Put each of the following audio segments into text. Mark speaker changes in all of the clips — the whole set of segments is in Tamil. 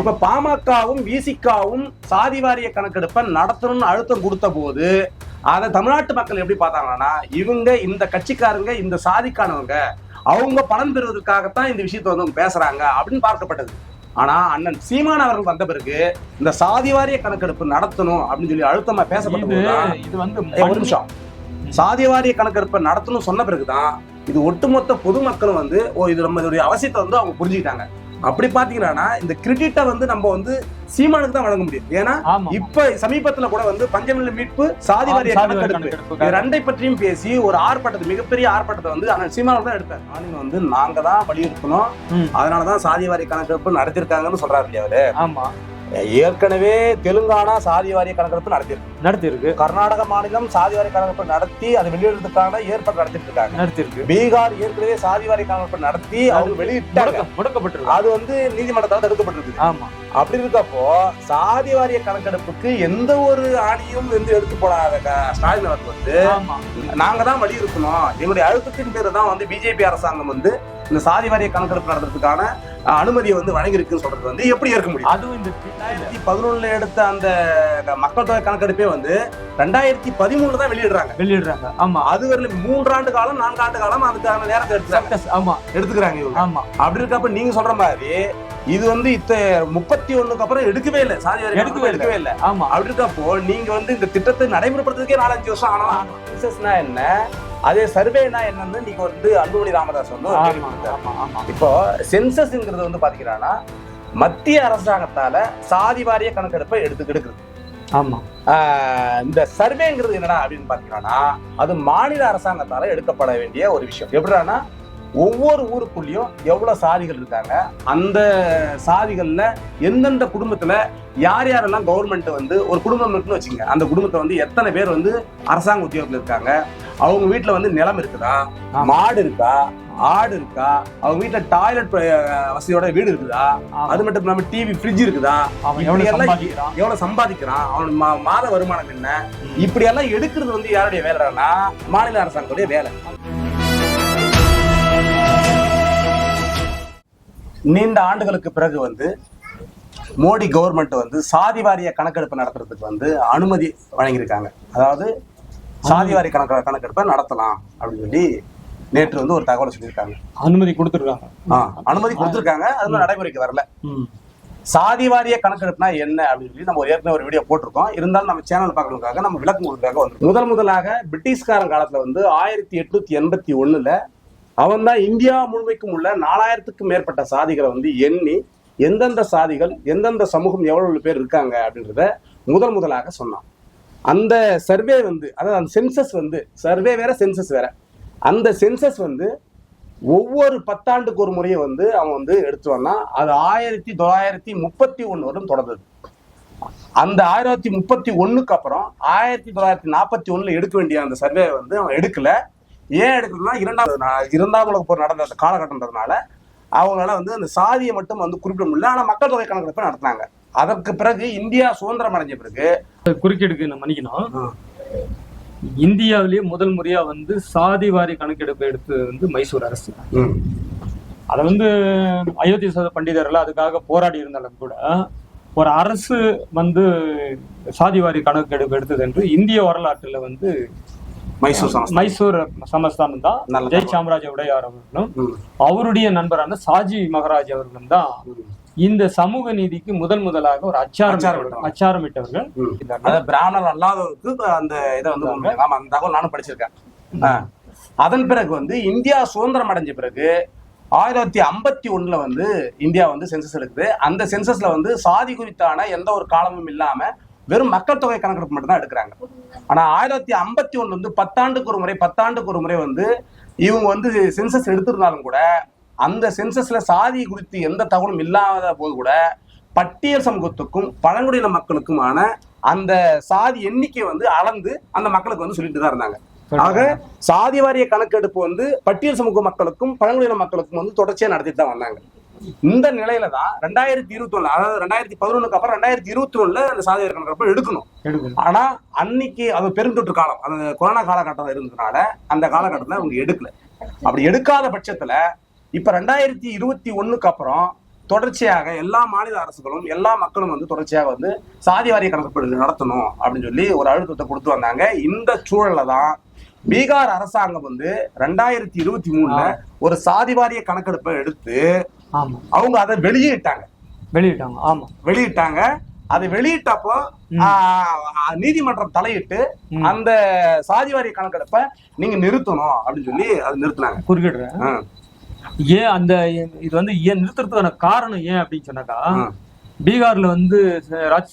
Speaker 1: இப்ப பாமகவும் விசிகாவும் சாதி வாரிய கணக்கெடுப்பை நடத்தணும்னு அழுத்தம் கொடுத்த போது அதை தமிழ்நாட்டு மக்கள் எப்படி பார்த்தாங்கன்னா இவங்க இந்த கட்சிக்காரங்க இந்த சாதிக்கானவங்க அவங்க பலன் பெறுவதற்காகத்தான் இந்த விஷயத்தை வந்து பேசுறாங்க அப்படின்னு பார்க்கப்பட்டது. ஆனா அண்ணன் சீமான் அவர்கள் வந்த பிறகு இந்த சாதி வாரிய கணக்கெடுப்பு நடத்தணும் அப்படின்னு சொல்லி அழுத்தமா பேசப்பட்ட
Speaker 2: இது வந்து
Speaker 1: ஒரு நிமிஷம். சாதி வாரிய கணக்கெடுப்பை நடத்தணும் சொன்ன பிறகுதான் இது ஒட்டுமொத்த பொதுமக்களும் வந்து ஓ இது நம்ம இதோடைய அவசியத்தை வந்து அவங்க புரிஞ்சுக்கிட்டாங்க. அப்படி பாத்தீங்கன்னா இந்த கிரெடிட்டை வந்து நம்ம வந்து சீமானுக்கு தான் வழங்க முடியும். ஏன்னா இப்ப சமீபத்துல கூட வந்து பஞ்சமில்ல மீட்பு சாதி வாரிய கணக்கெடுப்பு. ரெண்டை பற்றியும் பேசி ஒரு ஆர்ப்பாட்டத்தை மிகப்பெரிய ஆர்ப்பாட்டத்தை வந்து அண்ணன் சீமானவர் தான் எடுத்தார். ஆளுங்க வந்து நாங்க தான் வலியுறுத்தணும். அதனாலதான் சாதி வாரிய கணக்கெடுப்பு நடத்திருக்காங்கன்னு சொல்றாரு இல்லையா அவரு?
Speaker 2: ஆமா.
Speaker 1: ஏற்கனவே தெலுங்கானா சாதி வாரிய கணக்கெடுப்பு நடத்திருக்கு
Speaker 2: நடத்தி இருக்கு
Speaker 1: கர்நாடக மாநிலம் சாதி வாரிய கணக்கெடுப்பு நடத்தி அது வெளியிடுறதுக்கான ஏற்பாடு நடத்திட்டு இருக்காங்க
Speaker 2: நடத்தி இருக்கு
Speaker 1: பீகார் ஏற்கனவே சாதி வாரிய கணக்கெடுப்பு நடத்தி அவங்க வெளியிட்டாங்க.
Speaker 2: முடக்க- முடக்கப்பட்டிருக்கு.
Speaker 1: அது வந்து நீதிமன்றத்தால் தடுக்கப்பட்டிருக்கு
Speaker 2: ஆமா.
Speaker 1: அப்படி இருக்கப்போ சாதி வாரிய கணக்கெடுப்புக்கு எந்த ஒரு ஆணியும் வந்து எடுத்து போடாத ஸ்டாலின் அவர்கள் வந்து நாங்க தான் வலியுறுத்தணும். எங்களுடைய அழுத்தத்தின் பேரு தான் வந்து பிஜேபி அரசாங்கம் வந்து இந்த சாதி வாரிய கணக்கெடுப்பு நடத்துறதுக்கான அனுமதியை வந்து வழங்கியிருக்குன்னு சொல்றது வந்து எப்படி ஏற்க முடியும்?
Speaker 2: அதுவும் இந்த
Speaker 1: ரெண்டாயிரத்தி பதினொன்னுல எடுத்த அந்த மக்கள் தொகை கணக்கெடுப்பே வந்து ரெண்டாயிரத்தி பதிமூணுல தான் வெளியிடுறாங்க.
Speaker 2: வெளியிடுறாங்க. ஆமா.
Speaker 1: அது வரல மூன்றாண்டு காலம் நான்காண்டு காலம் அதுக்கான நேரத்தை எடுத்துறாங்க
Speaker 2: சர்க்கஸ் ஆமா.
Speaker 1: எடுத்துக்கிறாங்க இவங்க.
Speaker 2: ஆமா.
Speaker 1: அப்படி இருக்கப்ப நீங்க சொல்ற மாதிரி இது வந்து இத்த முப்பத்தி ஒண்ணுக்கு அப்புறம் எடுக்கவே இல்லை. சாதி
Speaker 2: எடுக்கவே
Speaker 1: எடுக்கவே இல்லை.
Speaker 2: ஆமா.
Speaker 1: அப்படி இருக்கப்போ நீங்க வந்து இந்த திட்டத்தை நடைமுறைப்படுத்துறதுக்கே நாலஞ்சு வருஷம் சென்சஸ்னா என்ன? அதே சர்வேனா என்னன்னு நீங்க வந்து அன்புமணி ராமதாஸ் வந்து இப்போ சென்சஸ்ங்கிறது வந்து பாத்தீங்கன்னா மத்திய அரசாங்கத்தால சாதி வாரிய கணக்கெடுப்பை எடுத்து எடுக்குது
Speaker 2: ஆமா.
Speaker 1: இந்த சர்வேங்கிறது என்னடா அப்படின்னு பாத்தீங்கன்னா அது மாநில அரசாங்கத்தால எடுக்கப்பட வேண்டிய ஒரு விஷயம். எப்படின்னா ஒவ்வொரு ஊருக்குள்ளேயும் எவ்வளவு சாதிகள் இருக்காங்க அந்த சாதிகள்ல எந்தெந்த குடும்பத்துல யார் யாரெல்லாம் கவர்மெண்ட் வந்து ஒரு குடும்பம் இருக்குன்னு வச்சுங்க அந்த குடும்பத்தை வந்து எத்தனை பேர் வந்து அரசாங்க உத்தியோகத்துல இருக்காங்க அவங்க வீட்டுல வந்து நிலம் இருக்குதா. மாடு இருக்கா? ஆடு இருக்கா? அவங்க வீட்டுல டாய்லெட் வசதியோட வீடு இருக்குதா. அது மட்டும் இல்லாம டிவி ஃப்ரிட்ஜ் இருக்குதா?
Speaker 2: எவ்வளவு சம்பாதிக்கிறான்?
Speaker 1: அவன் மாத வருமானம் என்ன? இப்படி எல்லாம் எடுக்கிறது வந்து யாருடைய வேலைனா மாநில அரசாங்கத்துடைய வேலை. நீண்ட ஆண்டுகளுக்கு பிறகு வந்து மோடி கவர்மெண்ட் வந்து சாதி வாரிய கணக்கெடுப்பு நடத்துறதுக்கு வந்து அனுமதி வழங்கியிருக்காங்க. அதாவது சாதி வாரிய கணக்கு கணக்கெடுப்பை நடத்தலாம் அப்படின்னு சொல்லி நேற்று வந்து ஒரு தகவல் சொல்லியிருக்காங்க.
Speaker 2: அனுமதி கொடுத்துருக்காங்க.
Speaker 1: ஆ, அனுமதி கொடுத்துருக்காங்க. அது நடைமுறைக்கு வரல. சாதி வாரிய கணக்கெடுப்புனா என்ன அப்படின்னு சொல்லி நம்ம ஏற்கனவே ஒரு வீடியோ போட்டிருக்கோம். இருந்தாலும் நம்ம சேனல் பார்க்கறதுக்காக நம்ம விளக்கம் கொடுக்கறதுக்காக வந்து முதல் முதலாக பிரிட்டிஷ்காரன் காலத்துல வந்து ஆயிரத்தி எட்நூத்தி எண்பத்தி ஒண்ணுல அவன் தான் இந்தியா முழுமைக்கும் உள்ள நாலாயிரத்துக்கும் மேற்பட்ட சாதிகளை வந்து எண்ணி எந்தெந்த சாதிகள் எந்தெந்த சமூகம் எவ்வளவு பேர் இருக்காங்க அப்படின்றத முதல் முதலாக சொன்னான். அந்த சர்வே வந்து அதாவது அந்த சென்சஸ் வந்து சர்வே வேற சென்சஸ் வேற. அந்த சென்சஸ் வந்து ஒவ்வொரு பத்தாண்டுக்கு ஒரு முறையை வந்து அவன் வந்து எடுத்துவான்னா அது ஆயிரத்தி தொள்ளாயிரத்தி முப்பத்தி ஒன்று வரும் தொடர்ந்தது. அந்த ஆயிரத்தி முப்பத்தி ஒண்ணுக்கு அப்புறம் ஆயிரத்தி தொள்ளாயிரத்தி நாற்பத்தி ஒண்ணுல எடுக்க வேண்டிய அந்த சர்வே வந்து அவன் எடுக்கல. ஏன் எடுக்கணும்னா இரண்டாவது இரண்டாம் உலக போர் நடந்த அந்த காலகட்டம்ன்றதுனால அவங்களால வந்து அந்த சாதியை மட்டும் வந்து குறிப்பிட முடியல. ஆனா மக்கள் தொகை கணக்கெடுப்பு நடத்தினாங்க. அதற்கு பிறகு இந்தியா சுதந்திரம் அடைஞ்ச பிறகு
Speaker 2: குறுக்கீடுக்கு நம்ம மன்னிக்கணும் இந்தியாவிலேயே முதல் முறையா வந்து சாதி வாரி கணக்கெடுப்பு எடுத்து வந்து மைசூர் அரசு அதை வந்து அயோத்தி சத பண்டிதர்கள் அதுக்காக போராடி இருந்தாலும் கூட ஒரு அரசு வந்து சாதி வாரி கணக்கெடுப்பு எடுத்தது என்று இந்திய வரலாற்றுல வந்து
Speaker 1: மைசூர்.
Speaker 2: மைசூர் சமஸ்தானம் தான் ஜெய் சாம்ராஜ உடையார் அவர்களும். அவருடைய நண்பரான சாஜி மகராஜ் அவர்களும் தான். இந்த சமூக நீதிக்கு முதல் முதலாக ஒரு அச்சாரம். அச்சாரமிட்டவர்கள்
Speaker 1: பிராமணர் அல்லாதவருக்கு அந்த இதை வந்து. ஆமா. அந்த தகவல் நானும் படிச்சிருக்கேன். அதன் பிறகு வந்து இந்தியா சுதந்திரம் அடைஞ்ச பிறகு ஆயிரத்தி ஐம்பத்தி ஒண்ணுல வந்து இந்தியா வந்து சென்சஸ் எடுக்குது. அந்த சென்சஸ்ல வந்து சாதி குறித்தான எந்த ஒரு காலமும் இல்லாம வெறும் மக்கள் தொகை கணக்கெடுப்பு மட்டும் தான் எடுக்கிறாங்க. ஆனா ஆயிரத்தி ஐம்பத்தி ஒண்ணு வந்து பத்தாண்டுக்கு ஒரு முறை பத்தாண்டுக்கு ஒரு முறை வந்து இவங்க வந்து சென்சஸ் எடுத்திருந்தாலும் கூட அந்த சென்சஸ்ல சாதி குறித்து எந்த தகவலும் இல்லாத போது கூட பட்டியல் சமூகத்துக்கும் பழங்குடியின மக்களுக்குமான அந்த சாதி எண்ணிக்கை வந்து அளந்து அந்த மக்களுக்கு வந்து சொல்லிட்டு தான் இருந்தாங்க. ஆக சாதி வாரிய கணக்கெடுப்பு வந்து பட்டியல் சமூக மக்களுக்கும் பழங்குடியின மக்களுக்கும் வந்து தொடர்ச்சியா நடத்திட்டு தான் வந்தாங்க. இந்த நிலையில தான் ரெண்டாயிரத்தி இருபத்தி ஒண்ணு அதாவது ரெண்டாயிரத்தி பதினொன்னுக்கு அப்புறம் ரெண்டாயிரத்தி இருபத்தி ஒண்ணுல அந்த சாதி வாரிய கணக்கெடுப்பு எடுக்கணும்.
Speaker 2: எடுக்கணும்.
Speaker 1: ஆனா அன்னைக்கு அது பெருந்தொற்று காலம் அந்த கொரோனா காலகட்டம் இருந்ததுனால அந்த காலகட்டத்துல அவங்க எடுக்கல. அப்படி எடுக்காத பட்சத்துல இப்ப ரெண்டாயிரத்தி இருபத்தி ஒண்ணுக்கு அப்புறம் தொடர்ச்சியாக எல்லா மாநில அரசுகளும் எல்லா மக்களும் வந்து தொடர்ச்சியாக வந்து சாதி வாரிய கணக்கெடுப்பு நடத்தணும் அப்படின்னு சொல்லி ஒரு அழுத்தத்தை கொடுத்து வந்தாங்க. இந்த சூழல்ல தான் பீகார் அரசாங்கம் வந்து ரெண்டாயிரத்தி இருபத்தி மூணுல ஒரு சாதி வாரிய கணக்கெடுப்பை எடுத்து
Speaker 2: ஆமா.
Speaker 1: அவங்க அதை வெளியிட்டாங்க.
Speaker 2: வெளியிட்டாங்க. ஆமா.
Speaker 1: வெளியிட்டாங்க. அதை வெளியிட்டப்போ நீதிமன்றம் தலையிட்டு. அந்த சாதி வாரிய கணக்கெடுப்பை நீங்க நிறுத்தணும் அப்படின்னு சொல்லி அது நிறுத்தினாங்க.
Speaker 2: குறுக்கிடுறேன். ஏன் அந்த இது வந்து ஏன் நிறுத்துறதுக்கான காரணம் ஏன் அப்படின்னு சொன்னாக்கா. பீகார்ல வந்து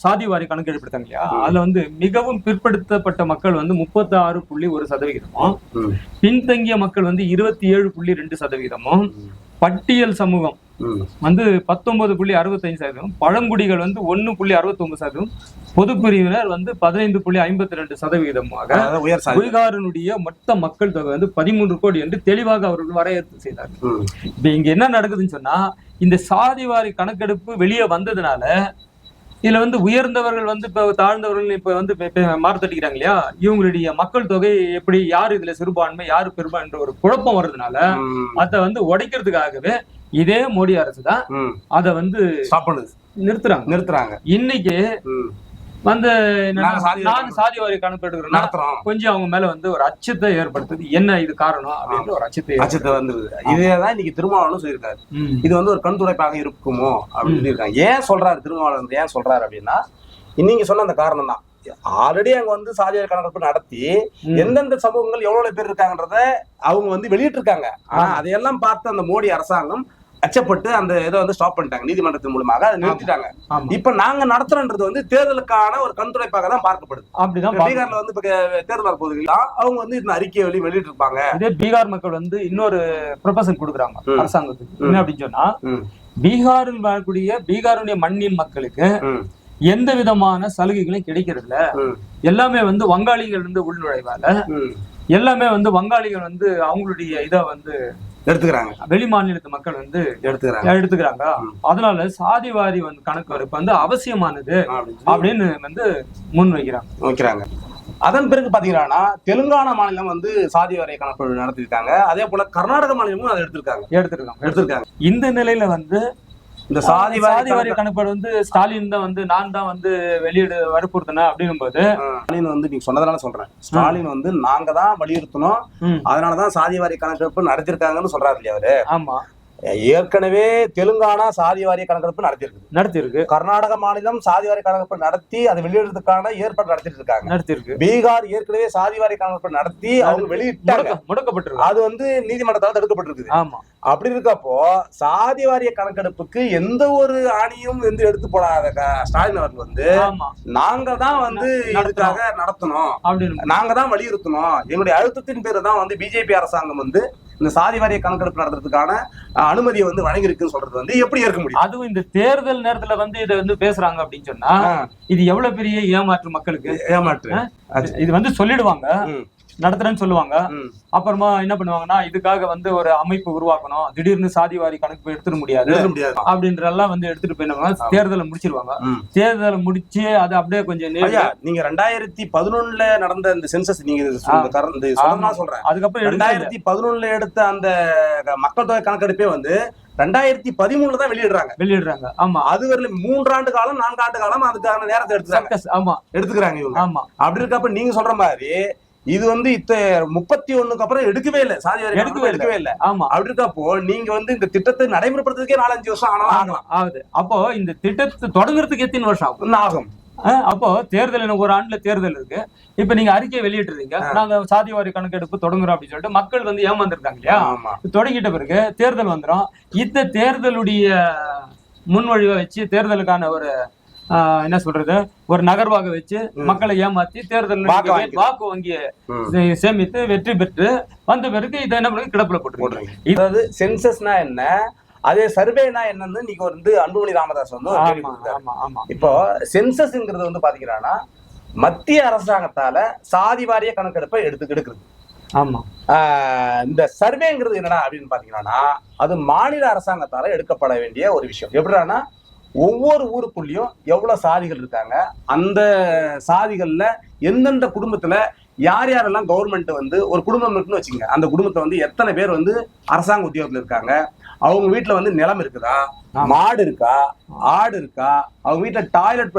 Speaker 2: சாதி வாரி கணக்கு எடுப்படுத்தாங்க இல்லையா அதுல வந்து மிகவும் பிற்படுத்தப்பட்ட மக்கள் வந்து முப்பத்தி ஆறு புள்ளி ஒரு சதவிகிதமும் பின்தங்கிய மக்கள் வந்து இருபத்தி ஏழு புள்ளி ரெண்டு சதவிகிதமும் பட்டியல் சமூகம். வந்து பத்தொன்பது புள்ளி அறுபத்தைந்து சதவீதம். பழங்குடிகள் வந்து ஒன்னு புள்ளி அறுபத்தொன்பது சதவீதம். பொதுப்பிரிவினர் வந்து பதினைந்து புள்ளி ஐம்பத்தி ரெண்டு சதவிகிதமாக
Speaker 1: அதாவது உயர் சாதி.
Speaker 2: பீகாரினுடைய மொத்த மக்கள் தொகை வந்து பதிமூன்று கோடி என்று தெளிவாக அவர்கள் வரையறுத்து செய்தார்கள்.
Speaker 1: ம்,
Speaker 2: இப்ப இங்க என்ன நடக்குதுன்னு சொன்னா இந்த சாதிவாரி கணக்கெடுப்பு வெளியே வந்ததுனால இதுல வந்து உயர்ந்தவர்கள் வந்து இப்ப தாழ்ந்தவர்கள் இப்ப வந்து மாறுதட்டிக்கிறாங்க இல்லையா இவங்களுடைய மக்கள் தொகை எப்படி யார் இதுல சிறுபான்மை யாரு பெரும்பான்மை என்ற ஒரு குழப்பம் வர்றதுனால அதை வந்து உடைக்கிறதுக்காகவே இதே மோடி அரசு தான். அதை வந்து நிறுத்துறாங்க.
Speaker 1: நிறுத்துறாங்க.
Speaker 2: இன்னைக்கு. வந்து
Speaker 1: நாங்க சாதி வாரி
Speaker 2: நான்
Speaker 1: நடத்துறோம்.
Speaker 2: கொஞ்சம் அவங்க மேல வந்து ஒரு அச்சத்தை ஏற்படுத்துது. என்ன இது காரணம் அப்படின்ற ஒரு அச்சத்தை
Speaker 1: அச்சத்தை வந்துருது. இதேதான் இன்னைக்கு திருமாவளவன் சொல்லியிருக்காரு. இது வந்து ஒரு கண் துடைப்பாக இருக்குமோ அப்படின்னு சொல்லியிருக்காங்க. ஏன் சொல்றாரு திருமாவளவன் ஏன் சொல்றாரு அப்படின்னா நீங்க சொன்ன அந்த காரணம் தான். ஆல்ரெடி அங்க வந்து சாதியார் கணக்கெடுப்பு நடத்தி. எந்தெந்த சமூகங்கள் எவ்வளவு பேர் இருக்காங்கன்றத அவங்க வந்து வெளியிட்டு இருக்காங்க ஆனா அதையெல்லாம் பார்த்து அந்த மோடி அரசாங்கம் அச்சப்பட்டு அந்த இதை வந்து ஸ்டாப் பண்ணிட்டாங்க. நீதிமன்றத்தின் மூலமாக அதை நிறுத்திட்டாங்க. இப்ப நாங்க நடத்துறோன்றது வந்து தேர்தலுக்கான ஒரு கண் துடைப்பாக தான் பார்க்கப்படுது.
Speaker 2: அப்படிதான்.
Speaker 1: பீகார்ல வந்து இப்ப தேர்தல் வரப்போகுதுங்களா? அவங்க வந்து இந்த அறிக்கையை வெளி வெளியிட்டு இருப்பாங்க
Speaker 2: இதே பீகார் மக்கள் வந்து இன்னொரு ப்ரொபோசல் கொடுக்குறாங்க. அரசாங்கத்துக்கு. என்ன அப்படின்னு சொன்னா பீகாரில் வாழக்கூடிய பீகாருடைய மண்ணின் மக்களுக்கு எந்த விதமான சலுகைகளும் கிடைக்கிறது இல்ல எல்லாமே வந்து வங்காளிகள் வந்து உள்நுழைவால. எல்லாமே வந்து வங்காளிகள் வந்து அவங்களுடைய இதை வந்து
Speaker 1: எடுத்துக்கிறாங்க.
Speaker 2: வெளி மாநிலத்து மக்கள் வந்து
Speaker 1: எடுத்துக்கிறாங்க.
Speaker 2: எடுத்துக்கிறாங்க. அதனால சாதி வாரி வந்து கணக்கு வரைப்பு வந்து அவசியமானது
Speaker 1: அப்படின்னு
Speaker 2: வந்து முன் வைக்கிறாங்க.
Speaker 1: வைக்கிறாங்க அதன் பிறகு பாத்தீங்கன்னா தெலுங்கானா மாநிலம் வந்து சாதி வரைய கணக்கு நடத்திருக்காங்க அதே போல கர்நாடக மாநிலமும் அதை எடுத்திருக்காங்க.
Speaker 2: எடுத்துருக்காங்க.
Speaker 1: எடுத்திருக்காங்க.
Speaker 2: இந்த நிலையில வந்து
Speaker 1: இந்த சாதி
Speaker 2: சாதி வாரி கணக்கெடு வந்து ஸ்டாலின் தான் வந்து நான் தான் வந்து வெளியிட வற்புறுத்தினேன் அப்படின்னும் போது
Speaker 1: ஸ்டாலின் வந்து நீங்க சொன்னதுனால சொல்றேன். ஸ்டாலின் வந்து நாங்க தான் வலியுறுத்தணும். அதனாலதான் சாதி வாரி கணக்கெடுப்பு நடத்திருக்காங்கன்னு சொல்றாரு இல்லையா அவரு?
Speaker 2: ஆமா.
Speaker 1: ஏற்கனவே தெலுங்கானா சாதி வாரிய கணக்கெடுப்பு நடத்திருக்கு
Speaker 2: நடத்திருக்கு
Speaker 1: கர்நாடக மாநிலம் சாதி வாரிய கணக்கெடுப்பு நடத்தி அதை வெளியிடுறதுக்கான ஏற்பாடு நடத்திட்டு இருக்காங்க
Speaker 2: நடத்திருக்கு
Speaker 1: பீகார் ஏற்கனவே சாதி வாரிய கணக்கெடுப்பு நடத்தி அவங்க வெளியிட்டாங்க.
Speaker 2: முடக்க முடக்கப்பட்டிருக்கு.
Speaker 1: அது வந்து நீதிமன்றத்தால் தடுக்கப்பட்டிருக்குது.
Speaker 2: ஆமா.
Speaker 1: அப்படி இருக்கப்போ சாதி வாரிய கணக்கெடுப்புக்கு எந்த ஒரு ஆணியும் வந்து எடுத்து போடாத ஸ்டாலின் அவர்கள் வந்து. நாங்க தான் வந்து
Speaker 2: நடத்தணும்.
Speaker 1: இதுக்காக நடத்தணும். நாங்க தான் வலியுறுத்தணும். எங்களுடைய அழுத்தத்தின் பேரு தான் வந்து பிஜேபி அரசாங்கம் வந்து இந்த சாதி வாரிய கணக்கெடுப்பு நடத்துறதுக்கான அனுமதியை வந்து வழங்கியிருக்குன்னு சொல்றது வந்து எப்படி ஏற்க முடியும்?
Speaker 2: அதுவும் இந்த தேர்தல் நேரத்துல வந்து இதை வந்து பேசுறாங்க அப்படின்னு சொன்னா இது எவ்வளவு பெரிய ஏமாற்று மக்களுக்கு?
Speaker 1: ஏமாற்று.
Speaker 2: இது வந்து சொல்லிடுவாங்க. நடத்துறேன்னு சொல்லுவாங்க. அப்புறமா என்ன பண்ணுவாங்கன்னா இதுக்காக வந்து ஒரு அமைப்பு உருவாக்கணும். திடீர்னு சாதி வாரி கணக்கு எடுத்துட முடியாது.
Speaker 1: எழுத முடியாது.
Speaker 2: அப்படின்றதெல்லாம் வந்து எடுத்துட்டு போயிருவாங்க தேர்தலை முடிச்சிருவாங்க. தேர்தலை முடிச்சு அது அப்படியே கொஞ்சம்
Speaker 1: நீங்க ரெண்டாயிரத்தி பதினொன்னுல நடந்த இந்த சென்சஸ் நீங்க சொல்றேன்.
Speaker 2: அதுக்கப்புறம்.
Speaker 1: ரெண்டாயிரத்தி பதினொன்னுல எடுத்த அந்த மக்கள் தொகை கணக்கெடுப்பே வந்து ரெண்டாயிரத்தி பதிமூணுல தான் வெளியிடுறாங்க.
Speaker 2: வெளியிடுறாங்க. ஆமா.
Speaker 1: அது வரல மூன்றாண்டு காலம் நான்காண்டு காலம் அதுக்கான நேரத்தை எடுத்துக்கிறாங்க.
Speaker 2: ஆமா.
Speaker 1: எடுத்துக்கிறாங்க இவங்க.
Speaker 2: ஆமா.
Speaker 1: அப்படி இருக்கப்ப நீங்க சொல்ற மாதிரி இது வந்து இத்த முப்பத்தி ஒண்ணுக்கு அப்புறம் எடுக்கவே இல்லை. சாதி
Speaker 2: எடுக்கவே
Speaker 1: எடுக்கவே இல்லை.
Speaker 2: ஆமா.
Speaker 1: அப்படி இருக்கப்போ நீங்க வந்து இந்த திட்டத்தை நடைமுறைப்படுத்துறதுக்கே நாலஞ்சு வருஷம் ஆனாலும் ஆகலாம்.
Speaker 2: ஆகுது. அப்போ இந்த திட்டத்தை தொடங்குறதுக்கு எத்தனை வருஷம் ஆகும்?
Speaker 1: ஆகும்.
Speaker 2: அப்போ தேர்தல் இன்னும் ஒரு ஆண்டுல தேர்தல் இருக்கு. இப்ப நீங்க அறிக்கை வெளியிட்டுறீங்க நாங்க சாதி வாரி கணக்கெடுப்பு தொடங்குறோம் அப்படின்னு சொல்லிட்டு மக்கள் வந்து ஏமாந்துருக்காங்க இல்லையா?
Speaker 1: ஆமா.
Speaker 2: தொடங்கிட்ட பிறகு தேர்தல் வந்துரும். இந்த தேர்தலுடைய முன்வழிவை வச்சு தேர்தலுக்கான ஒரு என்ன சொல்றது? ஒரு நகர்வாக வச்சு மக்களை ஏமாத்தி தேர்தல்
Speaker 1: வாக்கு
Speaker 2: வங்கியை சேமித்து வெற்றி பெற்று வந்த பிறகு இதை என்ன பண்ணுங்க கிடப்புல
Speaker 1: போடுறீங்க அதாவது சென்சஸ்னா என்ன? அதே சர்வேனா என்னன்னு நீங்க வந்து அன்புமணி ராமதாஸ் வந்து இப்போ சென்சஸ்ங்கிறது வந்து பாத்தீங்கன்னா மத்திய அரசாங்கத்தால சாதி வாரிய கணக்கெடுப்பை எடுத்து எடுக்கிறது
Speaker 2: ஆமா.
Speaker 1: இந்த சர்வேங்கிறது என்னடா அப்படின்னு பாத்தீங்கன்னா அது மாநில அரசாங்கத்தால எடுக்கப்பட வேண்டிய ஒரு விஷயம். எப்படின்னா ஒவ்வொரு ஊருக்குள்ளேயும் எவ்வளவு சாதிகள் இருக்காங்க? அந்த சாதிகள்ல எந்தெந்த குடும்பத்துல யார் யாரெல்லாம் கவர்மெண்ட் வந்து ஒரு குடும்பம் இருக்குன்னு வச்சுங்க அந்த குடும்பத்தை வந்து எத்தனை பேர் வந்து அரசாங்க உத்தியோகத்துல இருக்காங்க? அவங்க வீட்டுல வந்து நிலம் இருக்குதா. மாடு இருக்கா? ஆடு இருக்கா? அவங்க வீட்டுல டாய்லெட்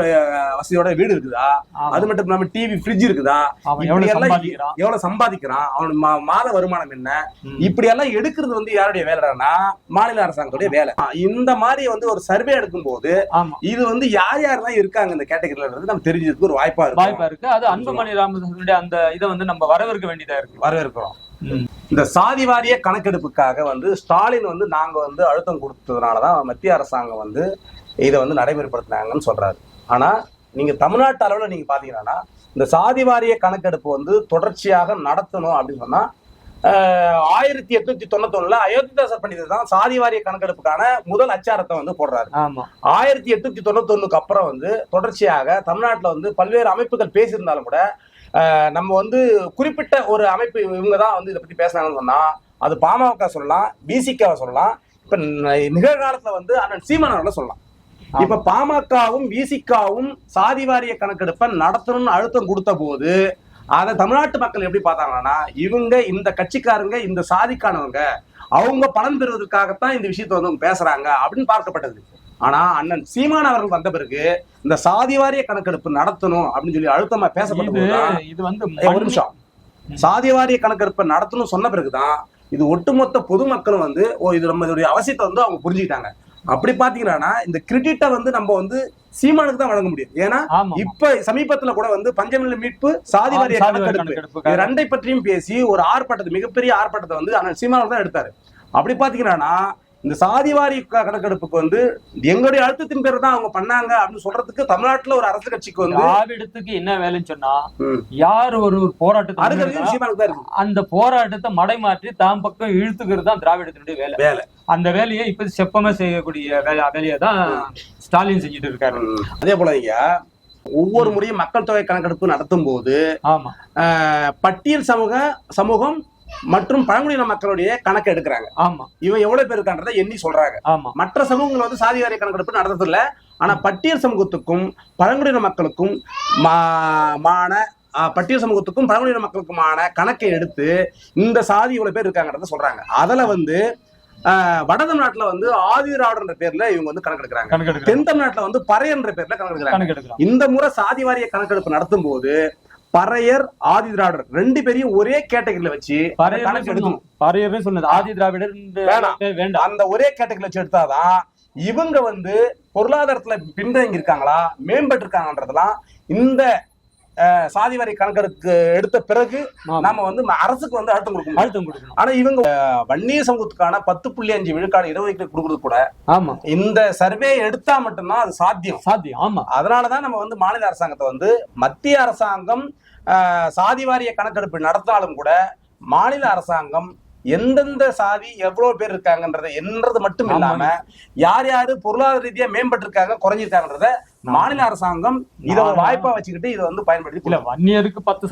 Speaker 1: வசதியோட வீடு இருக்குதா. அது மட்டும் இல்லாம டிவி ஃப்ரிட்ஜ் இருக்குதா?
Speaker 2: எவ்வளவு சம்பாதிக்கிறான்?
Speaker 1: எவ்வளவு சம்பாதிக்கிறான்? அவன் மா- மாத வருமானம் என்ன. இப்படி எல்லாம் எடுக்கிறது வந்து யாருடைய வேலைனா மாநில அரசாங்கத்துடைய வேலை. இந்த மாதிரி வந்து ஒரு சர்வே எடுக்கும்போது
Speaker 2: ஆமா.
Speaker 1: இது வந்து யார் யாரெல்லாம் இருக்காங்க இந்த கேட்டகரியில நம்ம தெரிஞ்சதுக்கு ஒரு வாய்ப்பா இருக்கும்.
Speaker 2: வாய்ப்பா இருக்கு. அது அன்புமணி ராமதாசனுடைய அந்த இதை வந்து நம்ம வரவேற்க வேண்டியதா இருக்கு.
Speaker 1: வரவேற்கிறோம். இந்த சாதி வாரிய கணக்கெடுப்புக்காக வந்து ஸ்டாலின் வந்து நாங்க வந்து அழுத்தம் கொடுத்ததுனாலதான் மத்திய அரசாங்கம் வந்து இதை வந்து நடைமுறைப்படுத்தினாங்கன்னு சொல்றாரு. ஆனா நீங்க தமிழ்நாட்டு அளவுல நீங்க பாத்தீங்கன்னா இந்த சாதி வாரிய கணக்கெடுப்பு வந்து தொடர்ச்சியாக நடத்தணும் அப்படின்னு சொன்னா ஆயிரத்தி எட்நூத்தி தொண்ணூத்தொன்னுல அயோத்திதாசர் பண்டிதர் தான் சாதி வாரிய கணக்கெடுப்புக்கான முதல் அச்சாரத்தை வந்து போடுறாரு. ஆயிரத்தி எட்நூத்தி தொண்ணூத்தொன்னுக்கு அப்புறம் வந்து தொடர்ச்சியாக தமிழ்நாட்டுல வந்து பல்வேறு அமைப்புகள் பேசியிருந்தாலும் கூட நம்ம வந்து குறிப்பிட்ட ஒரு அமைப்பு இவங்க தான் வந்து இதை பத்தி பேசுனாங்கன்னு சொன்னா அது பாமக சொல்லலாம் பிசிகாவை சொல்லலாம் இப்ப நிகழ்காலத்துல வந்து அண்ணன் சீமானவர்களை சொல்லலாம். இப்ப பாமகவும் விசிகாவும் சாதி வாரிய கணக்கெடுப்பை நடத்தணும்னு அழுத்தம் கொடுத்த போது அதை தமிழ்நாட்டு மக்கள் எப்படி பார்த்தாங்கன்னா இவங்க இந்த கட்சிக்காரங்க இந்த சாதிக்கானவங்க அவங்க பலன் பெறுவதற்காகத்தான் இந்த விஷயத்தை வந்து அவங்க பேசுறாங்க அப்படின்னு பார்க்கப்பட்டது. ஆனா அண்ணன் சீமான் அவர்கள் வந்த பிறகு இந்த சாதி வாரிய கணக்கெடுப்பு நடத்தணும் அப்படின்னு சொல்லி அழுத்தமா பேசப்பட்ட
Speaker 2: இது வந்து
Speaker 1: ஒரு நிமிஷம். சாதி வாரிய கணக்கெடுப்பை நடத்தணும் சொன்ன பிறகுதான் இது ஒட்டுமொத்த பொதுமக்களும் வந்து ஓ இது நம்ம இதோடைய அவசியத்தை வந்து அவங்க புரிஞ்சுக்கிட்டாங்க. அப்படி பாத்தீங்கன்னா இந்த கிரெடிட்டை வந்து நம்ம வந்து சீமானுக்கு தான் வழங்க முடியும். ஏன்னா இப்ப சமீபத்துல கூட வந்து பஞ்சமில்ல மீட்பு சாதி வாரிய கணக்கெடுப்பு. ரெண்டை பற்றியும் பேசி ஒரு ஆர்ப்பாட்டத்தை மிகப்பெரிய ஆர்ப்பாட்டத்தை வந்து சீமானவர் தான் எடுத்தாரு. அப்படி பாத்தீங்கன்னா இந்த சாதிவாரி கணக்கெடுப்புக்கு வந்து எங்களுடைய அழுத்தத்தின் பேர் தான் அவங்க பண்ணாங்க அப்படின்னு சொல்றதுக்கு தமிழ்நாட்டுல ஒரு அரசு கட்சிக்கு வந்து
Speaker 2: திராவிடத்துக்கு என்ன வேலைன்னு சொன்னா யார் ஒரு ஒரு போராட்டத்தை அந்த போராட்டத்தை மடைமாற்றி தாம் பக்கம் இழுத்துக்கிறது தான் திராவிடத்தினுடைய வேலை.
Speaker 1: வேலை.
Speaker 2: அந்த வேலையை இப்ப செப்பமா செய்யக்கூடிய வேலை வேலையை தான் ஸ்டாலின் செஞ்சுட்டு இருக்காரு.
Speaker 1: அதே போல ஐயா ஒவ்வொரு முறையும் மக்கள் தொகை கணக்கெடுப்பு நடத்தும் போது
Speaker 2: ஆமா
Speaker 1: பட்டியல் சமூக சமூகம் மற்றும் பழங்குடியின மக்களுடைய கணக்கு எடுக்கிறாங்க.
Speaker 2: ஆமா.
Speaker 1: இவன் எவ்வளவு பேர் இருக்கான்றதை எண்ணி சொல்றாங்க.
Speaker 2: ஆமா.
Speaker 1: மற்ற சமூகங்கள் வந்து சாதி வாரிய கணக்கெடுப்பு நடத்துறதில்ல. ஆனா பட்டியல் சமூகத்துக்கும் பழங்குடியின மக்களுக்கும் மான பட்டியல் சமூகத்துக்கும் பழங்குடியின மக்களுக்குமான கணக்கை எடுத்து இந்த சாதி இவ்வளவு பேர் இருக்காங்கன்றத சொல்றாங்க. அதுல வந்து வட தமிழ்நாட்டுல வந்து ஆதிராடுன்ற பேர்ல இவங்க வந்து கணக்கெடுக்கிறாங்க. தென் தமிழ்நாட்டுல வந்து பறையன்ற பேர்ல கணக்கெடுக்கிறாங்க. இந்த முறை சாதி வாரிய கணக்கெடுப்பு நடத்தும் போது பறையர் ஆதி திராவிடர் ரெண்டு பேரையும் ஒரே கேட்டகரியில வச்சு
Speaker 2: பறையர்னு சொன்னது ஆதி திராவிடர். வேண்டாம்.
Speaker 1: அந்த ஒரே கேட்டகரியில வச்சு எடுத்தாதான் இவங்க வந்து பொருளாதாரத்துல பின்தங்கி இருக்காங்களா மேம்பட்டு இருக்காங்கன்றதெல்லாம் இந்த சாதி வாரி கணக்கெடுப்பு எடுத்த பிறகு. நாம வந்து அரசுக்கு வந்து அழுத்தம் கொடுக்க முடியும்.
Speaker 2: அழுத்தம் கொடுக்கணும்.
Speaker 1: ஆனா இவங்க வன்னிய சமூகத்துக்கான பத்து புள்ளி அஞ்சு விழுக்காடு இடஒதுக்கீடு கொடுக்கறது கூட
Speaker 2: ஆமா.
Speaker 1: இந்த சர்வே எடுத்தா மட்டும்தான் அது சாத்தியம்.
Speaker 2: சாத்தியம் ஆமா.
Speaker 1: அதனாலதான் நம்ம வந்து மாநில அரசாங்கத்தை வந்து மத்திய அரசாங்கம் சாதி வாரிய கணக்கெடுப்பு நடத்தினாலும் கூட மாநில அரசாங்கம் எந்தெந்த சாதி எவ்வளவு பேர் இருக்காங்கன்றதை என்னது மட்டும் இல்லாம யார் யாரு பொருளாதார ரீதியா மேம்பட்டு இருக்காங்க குறைஞ்சிருக்காங்கன்றத மாநில அரசாங்கம் இதை வாய்ப்பா வச்சுக்கிட்டு இதை வந்து பயன்படுத்தி
Speaker 2: இல்ல வன்னியருக்கு பத்து